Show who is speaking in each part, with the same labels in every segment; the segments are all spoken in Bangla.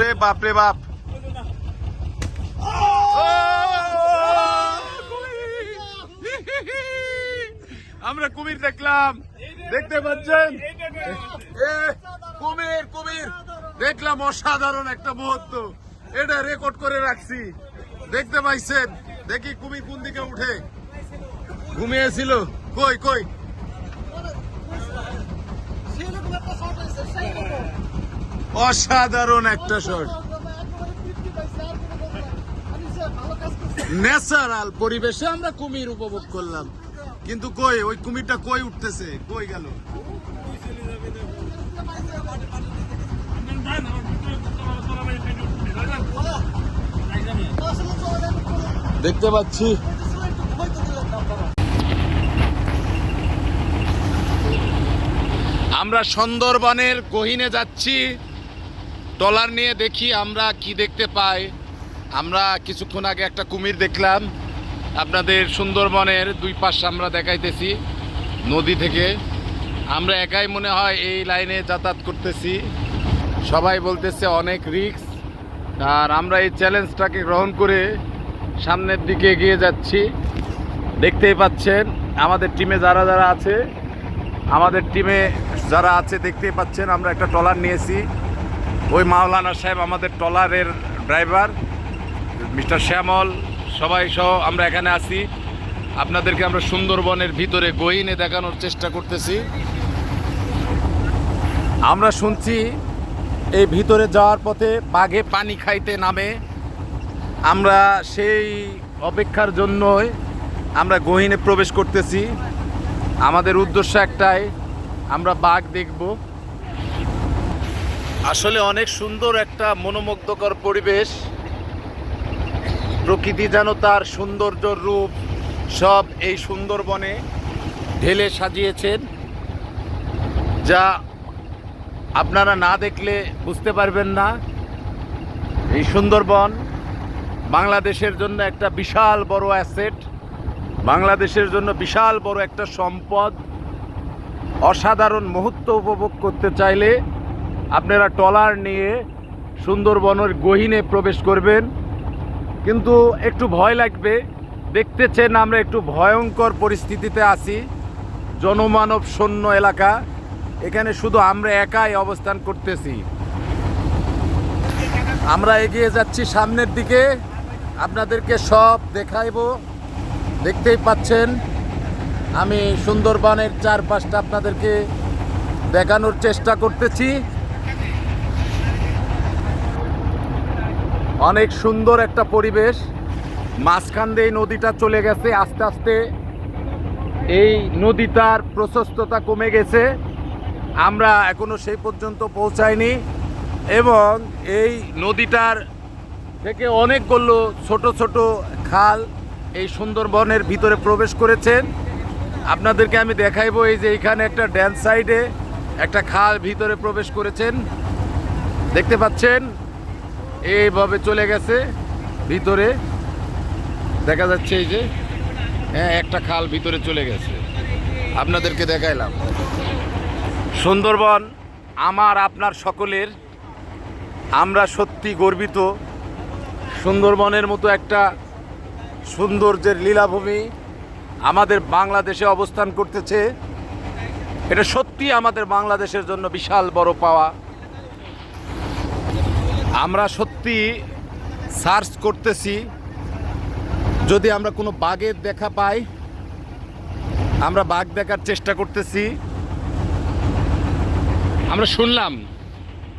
Speaker 1: ওরে বাপরে বাপ। আমরা কুমির দেখলাম। দেখতে পাচ্ছেন? কুমির কুমির। দেখলাম অসাধারণ একটা মুহূর্ত। এটা রেকর্ড করে রাখছি। দেখতে পাইছেন? দেখি কুমির কোন দিকে উঠে। ঘুমিয়েছিল। কই কই
Speaker 2: সেরকম একটা শট আছে সেরকম
Speaker 1: অসাধারণ একটা শট। ন্যাচারাল পরিবেশে আমরা কুমির উপভোগ করলাম। কিন্তু কই, ওই কুমিরটা কই উঠতেছে? কই গেল? দেখতে পাচ্ছি। আমরা সুন্দরবনের গহিনে যাচ্ছি। ট্রলার নিয়ে দেখি আমরা কি দেখতে পাই। আমরা কিছুক্ষণ আগে একটা কুমির দেখলাম। আপনাদের সুন্দরবনের দুই পাশ আমরা দেখাইতেছি নদী থেকে। আমরা একাই মনে হয় এই লাইনে যাতায়াত করতেছি। সবাই বলতেছে অনেক রিস্ক আর আমরা এই চ্যালেঞ্জটাকে গ্রহণ করে সামনের দিকে এগিয়ে যাচ্ছি। দেখতেই পাচ্ছেন, আমাদের টিমে যারা যারা আছে, আমাদের টিমে যারা আছে, দেখতেই পাচ্ছেন, আমরা একটা ট্রলার নিয়েছি। ওই মাওলানা সাহেব আমাদের ট্রলারের ড্রাইভার, মিস্টার শ্যামল, সবাই সহ আমরা এখানে আছি। আপনাদেরকে আমরা সুন্দরবনের ভিতরে গহিনে দেখানোর চেষ্টা করতেছি। আমরা শুনছি, এই ভিতরে যাওয়ার পথে বাঘে পানি খাইতে নামে। আমরা সেই অপেক্ষার জন্যই আমরা গহিনে প্রবেশ করতেছি। আমাদের উদ্দেশ্য একটাই, আমরা বাঘ দেখব। আসলে অনেক সুন্দর একটা মনোমুগ্ধকর পরিবেশ। প্রকৃতি যেন তার সৌন্দর্য রূপ সব এই সুন্দরবনে ঢেলে সাজিয়েছেন, যা আপনারা না দেখলে বুঝতে পারবেন না। এই সুন্দরবন বাংলাদেশের জন্য একটা বিশাল বড় অ্যাসেট, বাংলাদেশের জন্য বিশাল বড় একটা সম্পদ। অসাধারণ মুহূর্ত উপভোগ করতে চাইলে আপনারা ট্রলার নিয়ে সুন্দরবনের গহীনে প্রবেশ করবেন। কিন্তু একটু ভয় লাগবে। দেখতেছেন আমরা একটু ভয়ঙ্কর পরিস্থিতিতে আছি। জনমানব শূন্য এলাকা। এখানে শুধু আমরা একাই অবস্থান করতেছি। আমরা এগিয়ে যাচ্ছি সামনের দিকে। আপনাদেরকে সব দেখাইবো। দেখতেই পাচ্ছেন, আমি সুন্দরবনের চারপাশটা আপনাদেরকে দেখানোর চেষ্টা করতেছি। অনেক সুন্দর একটা পরিবেশ। মাঝখান দিয়ে নদীটা চলে গেছে, আস্তে আস্তে এই নদীটার প্রশস্ততা কমে গেছে। আমরা এখনও সেই পর্যন্ত পৌঁছাইনি এবং এই নদীটার থেকে অনেকগুলো ছোট ছোট খাল এই সুন্দরবনের ভিতরে প্রবেশ করেছেন। আপনাদেরকে আমি দেখাইবো এই যে এখানে একটা ড্যান্স সাইডে একটা খাল ভিতরে প্রবেশ করেছেন। দেখতে পাচ্ছেন? এইভাবে চলে গেছে ভিতরে। দেখা যাচ্ছে এই যে হ্যাঁ একটা খাল ভিতরে চলে গেছে। আপনাদেরকে দেখাইলাম। সুন্দরবন আমার, আপনার সকলের। আমরা সত্যি গর্বিত। সুন্দরবনের মতো একটা সৌন্দর্যের লীলাভূমি আমাদের বাংলাদেশে অবস্থান করতেছে। এটা সত্যি আমাদের বাংলাদেশের জন্য বিশাল বড় পাওয়া। আমরা সত্যি সার্চ করতেছি, যদি আমরা কোনো বাঘের দেখা পাই, আমরা বাঘ দেখার চেষ্টা করতেছি। আমরা শুনলাম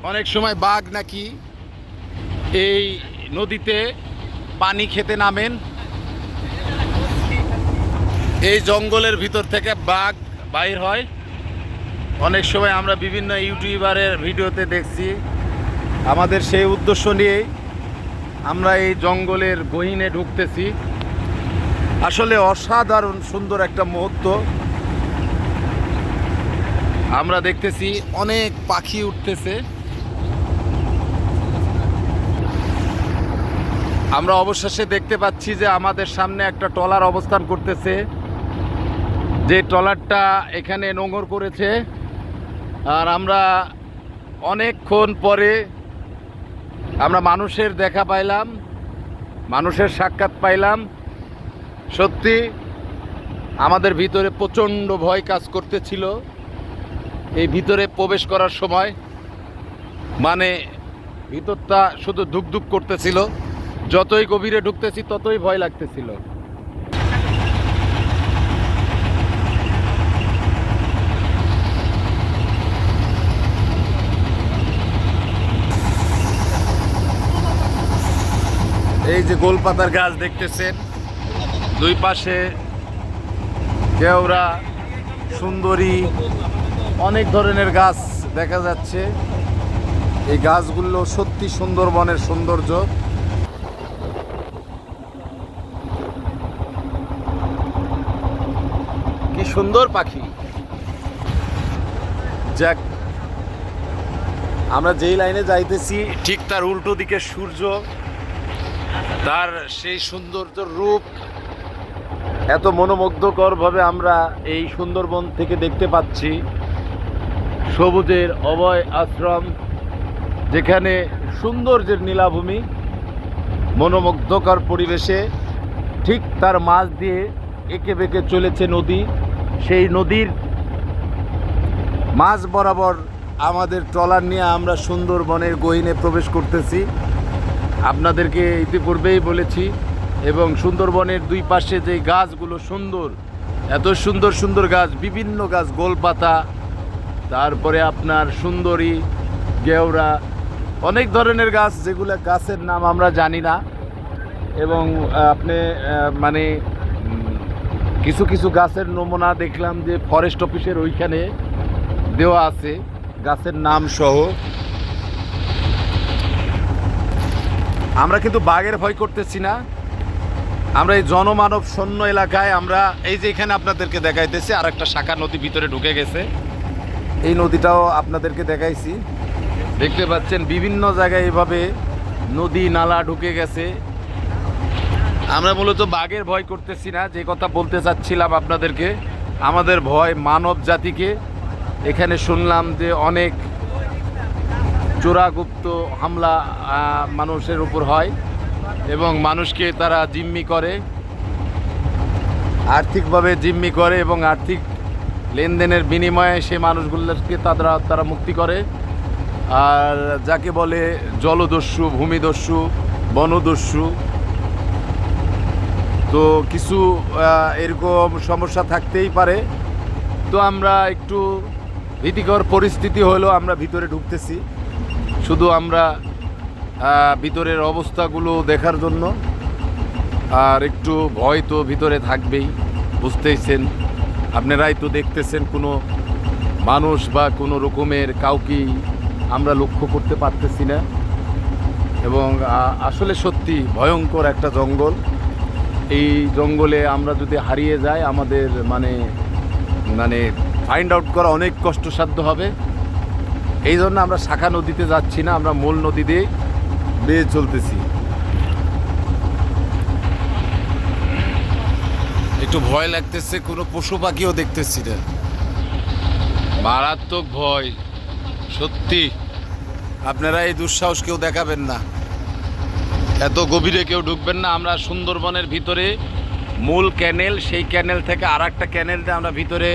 Speaker 1: অনেক সময় বাঘ নাকি এই নদীতে পানি খেতে নামেন। এই জঙ্গলের ভিতর থেকে বাঘ বাইর হয়। অনেক সময় আমরা বিভিন্ন ইউটিউবারের ভিডিওতে দেখছি। আমাদের সেই উদ্দেশ্য নিয়েই আমরা এই জঙ্গলের গহীনে ঢুকতেছি। আসলে অসাধারণ সুন্দর একটা মুহূর্ত। আমরা দেখতেছি অনেক পাখি উঠতেছে। আমরা অবশেষে দেখতে পাচ্ছি যে আমাদের সামনে একটা ট্রলার অবস্থান করতেছে। যে ট্রলারটা এখানে নোঙর করেছে। আর আমরা অনেকক্ষণ পরে আমরা মানুষের দেখা পাইলাম, মানুষের সাক্ষাৎ পাইলাম। সত্যি, আমাদের ভিতরে প্রচণ্ড ভয় কাজ করতেছিল। এই ভিতরে প্রবেশ করার সময় মানে ভিতরটা শুধু ধুকধুক করতেছিল। যতই গভীরে ঢুকতেছি, ততই ভয় লাগতেছিল। এই যে গোলপাতার গাছ দেখতেছেন দুই পাশে কেওড়া সুন্দরী অনেক ধরনের গাছ দেখা যাচ্ছে। এই গাছগুলো সত্যি সুন্দরবনের সৌন্দর্য। কি সুন্দর পাখি। যাক আমরা যেই লাইনে যাইতেছি ঠিক তার উল্টো দিকে সূর্য। তার সেই সৌন্দর্য রূপ এত মনোমুগ্ধকরভাবে আমরা এই সুন্দরবন থেকে দেখতে পাচ্ছি। সবুজের অভয় আশ্রম, যেখানে সৌন্দর্যের নীলাভূমি, মনোমুগ্ধকর পরিবেশে ঠিক তার মাঝ দিয়ে এঁকে বেঁকে চলেছে নদী। সেই নদীর মাঝ বরাবর আমাদের ট্রলার নিয়ে আমরা সুন্দরবনের গহীনে প্রবেশ করতেছি। আপনাদেরকে ইতিপূর্বেই বলেছি, এবং সুন্দরবনের দুই পাশে যে গাছগুলো সুন্দর, এত সুন্দর সুন্দর গাছ, বিভিন্ন গাছ, গোলপাতা, তারপরে আপনার সুন্দরী, গেওরা, অনেক ধরনের গাছ, যেগুলো গাছের নাম আমরা জানি না, এবং আপনি মানে কিছু কিছু গাছের নমুনা দেখলাম যে ফরেস্ট অফিসের ওইখানে দেওয়া আছে, গাছের নাম সহ। আমরা কিন্তু বাঘের ভয় করতেছি না। আমরা এই জনমানব শূন্য এলাকায় আমরা এই যে এখানে আপনাদেরকে দেখাইতেছি আর একটা শাখা নদী ভিতরে ঢুকে গেছে। এই নদীটাও আপনাদেরকে দেখাইছি। দেখতে পাচ্ছেন, বিভিন্ন জায়গায় এভাবে নদী, নালা ঢুকে গেছে। আমরা মূলত বাঘের ভয় করতেছি না, যে কথা বলতে চাচ্ছিলাম আপনাদেরকে। আমাদের ভয় মানব জাতিকে। এখানে শুনলাম যে অনেক চোরাগুপ্ত হামলা মানুষের উপর হয় এবং মানুষকে তারা জিম্মি করে। আর্থিকভাবে জিম্মি করে এবং আর্থিক লেনদেনের বিনিময়ে সে মানুষগুলোকে তারা তারা মুক্তি করে। আর যাকে বলে জলদস্যু, ভূমিদস্যু, বনদস্যু। তো কিছু এরকম সমস্যা থাকতেই পারে। তো আমরা একটু ভীতিকর পরিস্থিতি হলো আমরা ভিতরে ঢুকতেছি। শুধু আমরা ভিতরের অবস্থাগুলো দেখার জন্য, আর একটু ভয় তো ভিতরে থাকবেই, বুঝতেইছেন? আপনারাই তো দেখতেছেন কোনো মানুষ বা কোনো রকমের কাউকেই আমরা লক্ষ্য করতে পারতেছি না। এবং আসলে সত্যি ভয়ঙ্কর একটা জঙ্গল। এই জঙ্গলে আমরা যদি হারিয়ে যাই, আমাদের মানে মানে ফাইন্ড আউট করা অনেক কষ্টসাধ্য হবে। এই জন্য আমরা শাখা নদীতে যাচ্ছি না, আমরা মূল নদী দিয়ে বেয়ে চলতেছি। একটু ভয় লাগতেছে, কোনো পশু পাখিও দেখতেছি না। মারাত্মক ভয়, সত্যি। আপনারা এই দুঃসাহস কেউ দেখাবেন না। এত গভীরে কেউ ঢুকবেন না, আমরা সুন্দরবনের ভিতরে মূল ক্যানেল, সেই ক্যানেল থেকে আর একটা ক্যানেলটা আমরা ভিতরে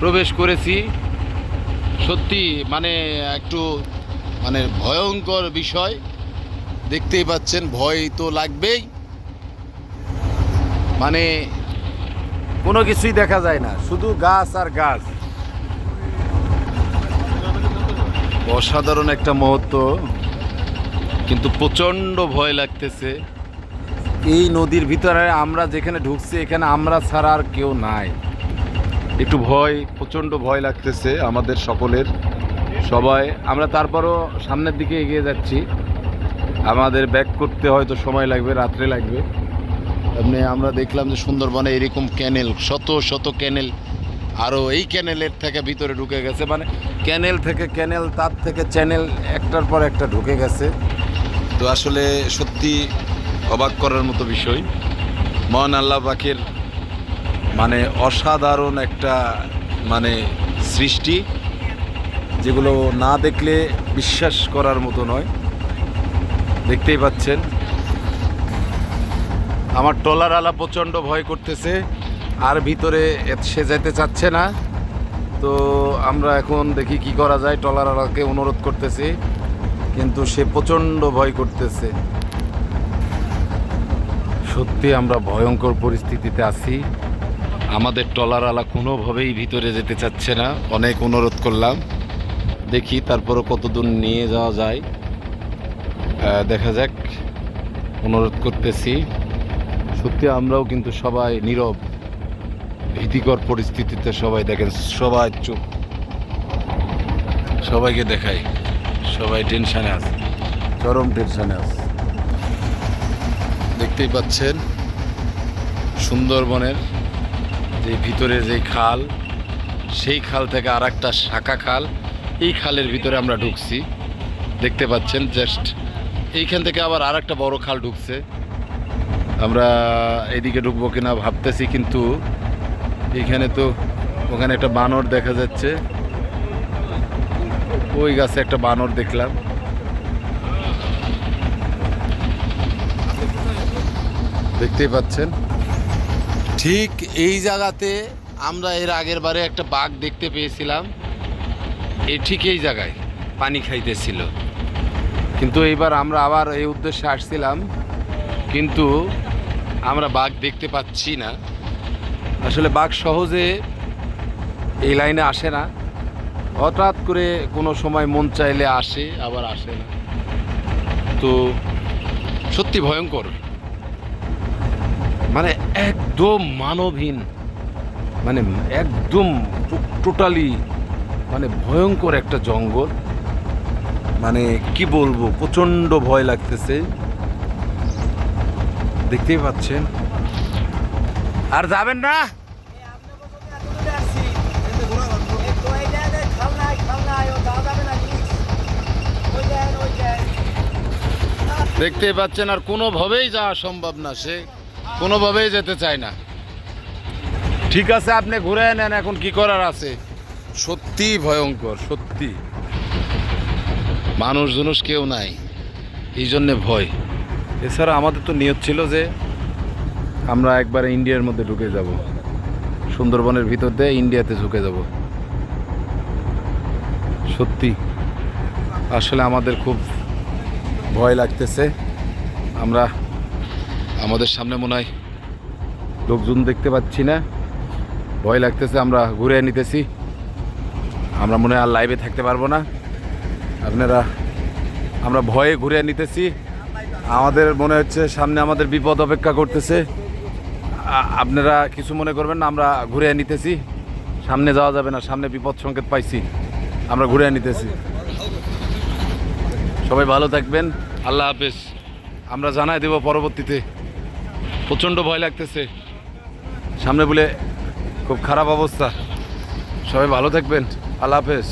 Speaker 1: প্রবেশ করেছি। সত্যি মানে একটু মানে ভয়ঙ্কর বিষয়। দেখতেই পাচ্ছেন, ভয় তো লাগবেই। মানে কোনো কিছুই দেখা যায় না, শুধু গাছ আর গাছ। অসাধারণ একটা মুহূর্ত, কিন্তু প্রচণ্ড ভয় লাগতেছে। এই নদীর ভিতরে আমরা যেখানে ঢুকছি, এখানে আমরা ছাড়া আর কেউ নাই। একটু ভয়, প্রচণ্ড ভয় লাগতেছে আমাদের সকলের। সবাই, আমরা তারপরও সামনের দিকে এগিয়ে যাচ্ছি। আমাদের ব্যাক করতে হয়তো সময় লাগবে, রাত্রে লাগবে। এমনি আমরা দেখলাম যে সুন্দরবনে এরকম ক্যানেল শত শত ক্যানেল আরও এই ক্যানেলের থেকে ভিতরে ঢুকে গেছে। মানে ক্যানেল থেকে ক্যানেল তার থেকে চ্যানেল একটার পর একটা ঢুকে গেছে। তো আসলে সত্যি অবাক করার মতো বিষয়। মহান আল্লাহ পাকের মানে অসাধারণ একটা মানে সৃষ্টি, যেগুলো না দেখলে বিশ্বাস করার মতো নয়। দেখতেই পাচ্ছেন। আমার টলার আলা প্রচণ্ড ভয় করতেছে, আর ভিতরে সে যেতে চাচ্ছে না। তো আমরা এখন দেখি কি করা যায় টলার আলাকে অনুরোধ করতেছি, কিন্তু সে প্রচণ্ড ভয় করতেছে। সত্যি আমরা ভয়ঙ্কর পরিস্থিতিতে আছি। আমাদের টলারওয়ালা কোনোভাবেই ভিতরে যেতে চাচ্ছে না। অনেক অনুরোধ করলাম। দেখি তারপরও কতদূর নিয়ে যাওয়া যায়। দেখা যাক। অনুরোধ করতেছি। সত্যি আমরাও কিন্তু সবাই নীরব। ভীতিকর পরিস্থিতিতে সবাই দেখেন সবাই চুপ। সবাইকে দেখাই। সবাই টেনশানে আছে। চরম টেনশানে আছে। দেখতেই পাচ্ছেন সুন্দরবনের যে ভিতরে যে খাল, সেই খাল থেকে আর একটা শাখা খাল, এই খালের ভিতরে আমরা ঢুকছি। দেখতে পাচ্ছেন, জাস্ট এইখান থেকে আবার আর একটা বড় খাল ঢুকছে। আমরা এদিকে ঢুকবো কিনা ভাবতেছি, কিন্তু এইখানে তো ওখানে একটা বানর দেখা যাচ্ছে। ওই গাছে একটা বানর দেখলাম। দেখতেই পাচ্ছেন? ঠিক এই জায়গাতে আমরা এর আগের বারে একটা বাঘ দেখতে পেয়েছিলাম। এ ঠিক এই জায়গায় পানি খাইতেছিল। কিন্তু এইবার আমরা আবার এই উদ্দেশ্যে আসছিলাম। কিন্তু আমরা বাঘ দেখতে পাচ্ছি না। আসলে বাঘ সহজে এই লাইনে আসে না। হঠাৎ করে কোনো সময় মন চাইলে আসে, আবার আসে না। তো সত্যি ভয়ঙ্কর। মানে একদম মানবহীন মানে একদম টোটালি মানে ভয়ঙ্কর একটা জঙ্গল। মানে কি বলব, প্রচণ্ড ভয় লাগতেছে। দেখতেই পাচ্ছেন। আর যাবেন না? দেখতেই পাচ্ছেন, আর কোনোভাবেই যাওয়া সম্ভব না সে। কোনোভাবেই যেতে চায় না। ঠিক আছে, আপনি ঘুরে নেন, এখন কি করার আছে? সত্যি ভয়ঙ্কর, সত্যি। মানুষ জনুষ কেউ নাই, এই জন্যে ভয়। এছাড়া আমাদের তো নিয়ত ছিল যে আমরা একবারে ইন্ডিয়ার মধ্যে ঢুকে যাব। সুন্দরবনের ভিতর দিয়ে ইন্ডিয়াতে ঢুকে যাব। সত্যি, আসলে আমাদের খুব ভয় লাগতেছে। আমরা আমাদের সামনে মনে হয় লোকজন দেখতে পাচ্ছি না। ভয় লাগতেছে আমরা ঘুরে নিতেছি। আমরা মনে হয় আর লাইভে থাকতে পারব না। আপনারা আমরা ভয়ে ঘুরে নিতেছি। আমাদের মনে হচ্ছে সামনে আমাদের বিপদ অপেক্ষা করতেছে। আপনারা কিছু মনে করবেন না আমরা ঘুরে নিতেছি। সামনে যাওয়া যাবে না সামনে বিপদ সংকেত পাইছি। আমরা ঘুরে নিতেছি। সবাই ভালো থাকবেন। আল্লাহ হাফেজ। আমরা জানাই দেব পরবর্তীতে। প্রচণ্ড ভয় লাগতেছে। সামনে বলে খুব খারাপ অবস্থা। সবাই ভালো থাকবেন। আল্লাহ হাফেজ।